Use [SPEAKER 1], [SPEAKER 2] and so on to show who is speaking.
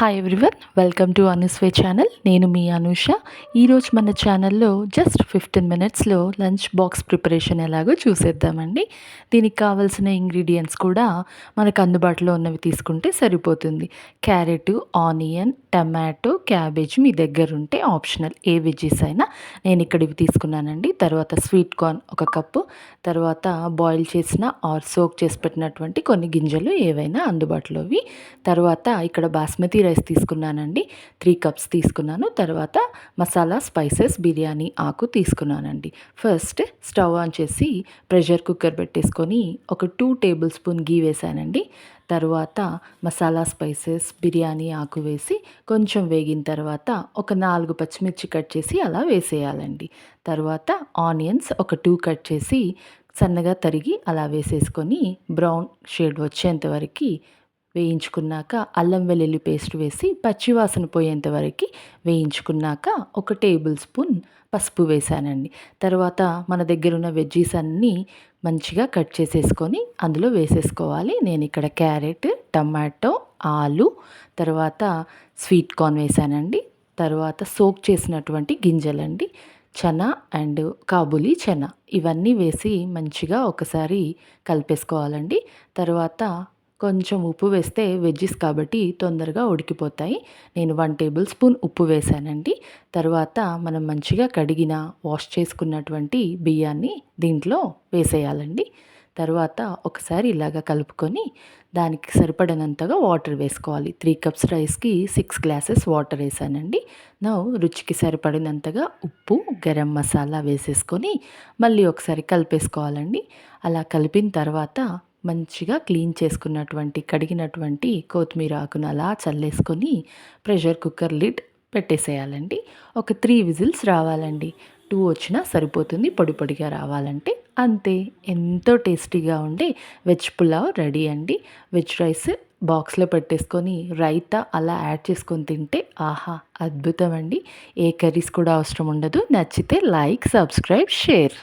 [SPEAKER 1] Hi everyone welcome to అనుస్వే channel నేను మీ అనూష ఈరోజు మన ఛానల్లో జస్ట్ ఫిఫ్టీన్ మినిట్స్లో లంచ్ బాక్స్ ప్రిపరేషన్ ఎలాగో చూసేద్దామండి. దీనికి కావాల్సిన ఇంగ్రీడియంట్స్ కూడా మనకు అందుబాటులో ఉన్నవి తీసుకుంటే సరిపోతుంది. క్యారెట్ ఆనియన్ టమాటో క్యాబేజ్ మీ దగ్గర ఉంటే ఆప్షనల్ ఏ వెజ్జెస్ అయినా నేను ఇక్కడ ఇవి తీసుకున్నానండి. తర్వాత స్వీట్ కార్న్ ఒక కప్పు. తర్వాత బాయిల్ చేసిన ఆర్ సోక్ చేసి పెట్టినటువంటి కొన్ని గింజలు ఏవైనా అందుబాటులోవి తర్వాత ఇక్కడ బాస్మతి రైస్ తీసుకున్నానండి త్రీ కప్స్ తీసుకున్నాను తర్వాత మసాలా స్పైసెస్ బిర్యానీ ఆకు తీసుకున్నానండి. ఫస్ట్ స్టవ్ ఆన్ చేసి ప్రెషర్ కుక్కర్ పెట్టేసుకొని ఒక టూ టేబుల్ స్పూన్ గీ వేసానండి. తర్వాత మసాలా స్పైసెస్ బిర్యానీ ఆకు వేసి కొంచెం వేగిన తర్వాత ఒక నాలుగు పచ్చిమిర్చి కట్ చేసి అలా వేసేయాలండి. తర్వాత ఆనియన్స్ ఒక టూ కట్ చేసి సన్నగా తరిగి అలా వేసేసుకొని బ్రౌన్ షేడ్ వచ్చేంత వరకు వేయించుకున్నాక అల్లం వెల్లుల్లి పేస్ట్ వేసి పచ్చివాసన పోయేంత వరకు వేయించుకున్నాక ఒక టేబుల్ స్పూన్ పసుపు వేసానండి. తర్వాత మన దగ్గర ఉన్న వెజ్జీస్ అన్నీ మంచిగా కట్ చేసేసుకొని అందులో వేసేసుకోవాలి. నేను ఇక్కడ క్యారెట్ టమాటో ఆలు తర్వాత స్వీట్ కార్న్ వేసానండి. తర్వాత సోక్ చేసినటువంటి గింజలండి. చనా అండ్ కాబులి చనా. ఇవన్నీ వేసి మంచిగా ఒకసారి కలిపేసుకోవాలండి. తర్వాత కొంచెం ఉప్పు వేస్తే వెజ్జెస్ కాబట్టి తొందరగా ఉడికిపోతాయి. నేను వన్ టేబుల్ స్పూన్ ఉప్పు వేసానండి. తర్వాత మనం మంచిగా కడిగిన వాష్ చేసుకున్నటువంటి బియ్యాన్ని దీంట్లో వేసేయాలండి. తర్వాత ఒకసారి ఇలాగ కలుపుకొని దానికి సరిపడినంతగా వాటర్ వేసుకోవాలి. త్రీ కప్స్ రైస్కి సిక్స్ గ్లాసెస్ వాటర్ వేసానండి. నా రుచికి సరిపడినంతగా ఉప్పు గరం మసాలా వేసేసుకొని మళ్ళీ ఒకసారి కలిపేసుకోవాలండి. అలా కలిపిన తర్వాత మంచిగా క్లీన్ చేసుకున్నటువంటి కడిగినటువంటి కొత్తిమీర ఆకును అలా చల్లేసుకొని ప్రెషర్ కుక్కర్ లిడ్ పెట్టేసేయాలండి. ఒక త్రీ విజిల్స్ రావాలండి. టూ వచ్చినా సరిపోతుంది పొడి పొడిగా రావాలంటే అంతే. ఎంతో టేస్టీగా ఉండే వెజ్ పులావ్ రెడీ అండి. వెజ్ రైస్ బాక్స్లో పెట్టేసుకొని రైతా అలా యాడ్ చేసుకొని తింటే ఆహా అద్భుతం అండి. ఏ కర్రీస్ కూడా అవసరం ఉండదు. నచ్చితే లైక్ సబ్స్క్రైబ్ షేర్.